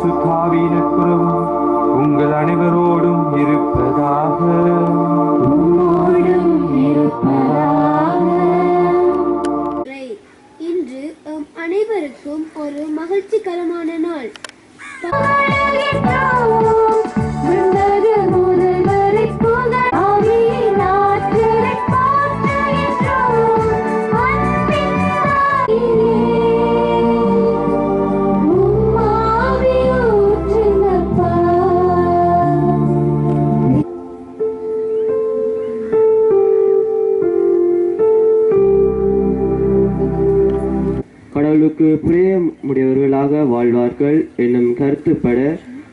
பரிசுத்தாவின் நட்புறவும் உங்கள் அனைவரோடும் இருப்பதாக. இன்று அனைவருக்கும் ஒரு மகிழ்ச்சிகரமான நாள். பிரியமுடையவர்களாக வாழ்வார்கள் என்னும் கருத்துப்பட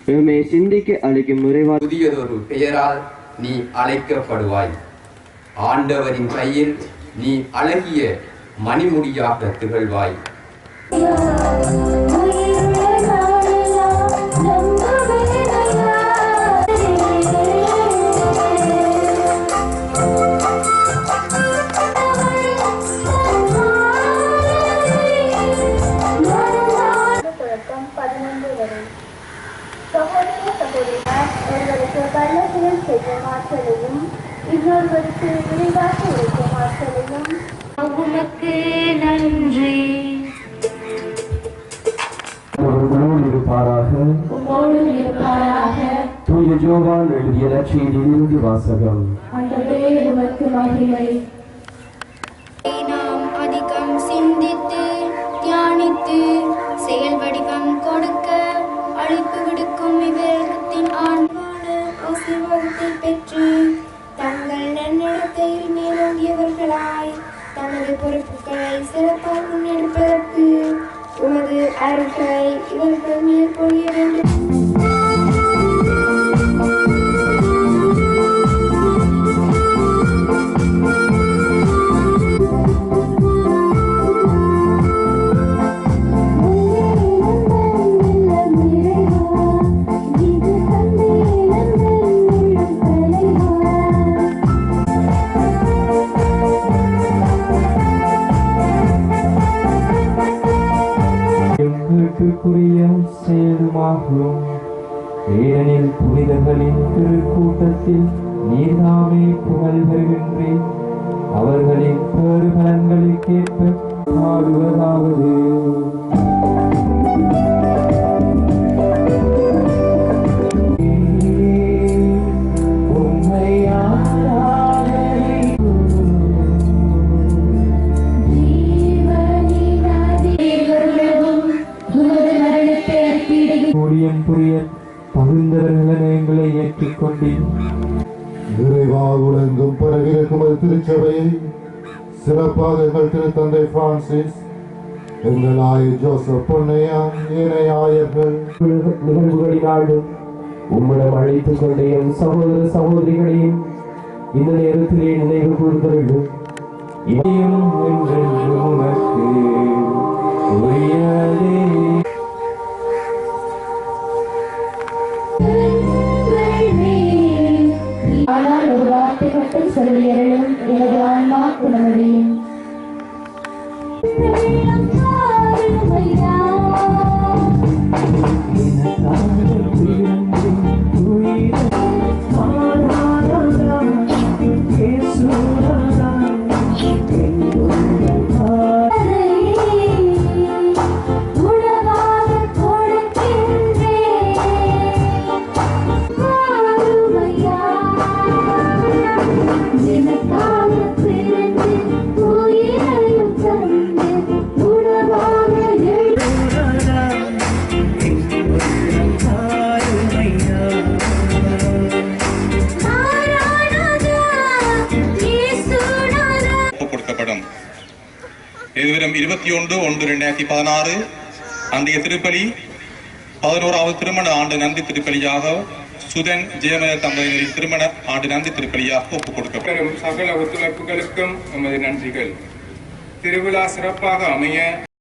எம்மை சிந்திக்க அளிக்கும் முறைவா புதியதொரு பெயரால் நீ அழைக்கப்படுவாய். ஆண்டவரின் கையில் நீ அழகிய மணிமுடியாக திகழ்வாய். இன்னொருவருக்கு விரைவாக உழைக்கும் ஆற்றலையும் உமக்கு நன்றி. தூய ஜோவான் எழுதிய நற்செய்தியிலிருந்து வாசகம். ஆண்டவரே உமக்கு மகிமை. le மேற்கொள்ள வேண்டும் சேதுமாகும். ஏனெனில் புனிதர்களின் திருக்கூட்டத்தில் நீதாமே புகழ் பெறுகின்றேன். அவர்களின் பெருபலன்களுக்கேற்ப பாடுவதாவது. ஊழியம் புரிய தகுந்தவர்களென எங்களை ஏற்றுக்கொண்டேன் நிறைவாக உலகம் பிறகிருக்கும் ஒரு திருச்சபையை சிறப்பாக எங்கள் திருத்தந்தை பிரான்சிஸ் எங்கள் ஆயர் ஜோசப் பொன்னையா ஏனைய ஆயர்கள். நிகழ்வுகளினாலும் உம்மிடம் அழைத்துக் கொண்ட என் சகோதர சகோதரிகளையும் இந்த நேரத்திலே நினைவு கூர்ந்தருளும் இவையும் என்றென்றும் உமக்கு ஆனால் ஒரு வார்த்தை சொல்லியறலும் எனது ஆன்மா குணமடையும். இதுவரும் இருபத்தி ஒன்று ஒன்று ரெண்டாயிரத்தி பதினாறு அன்றைய திருப்பலி பதினோராவது திருமண ஆண்டு நந்தி திருப்பலியாக சுதன் ஜெயமத தம்பதியினரின் திருமண ஆண்டு நந்தி திருப்பலியாக ஒப்புக் கொடுக்கப்படும் சகல ஒத்துழைப்புகளுக்கும் நமது நன்றிகள். திருவிழா சிறப்பாக அமைய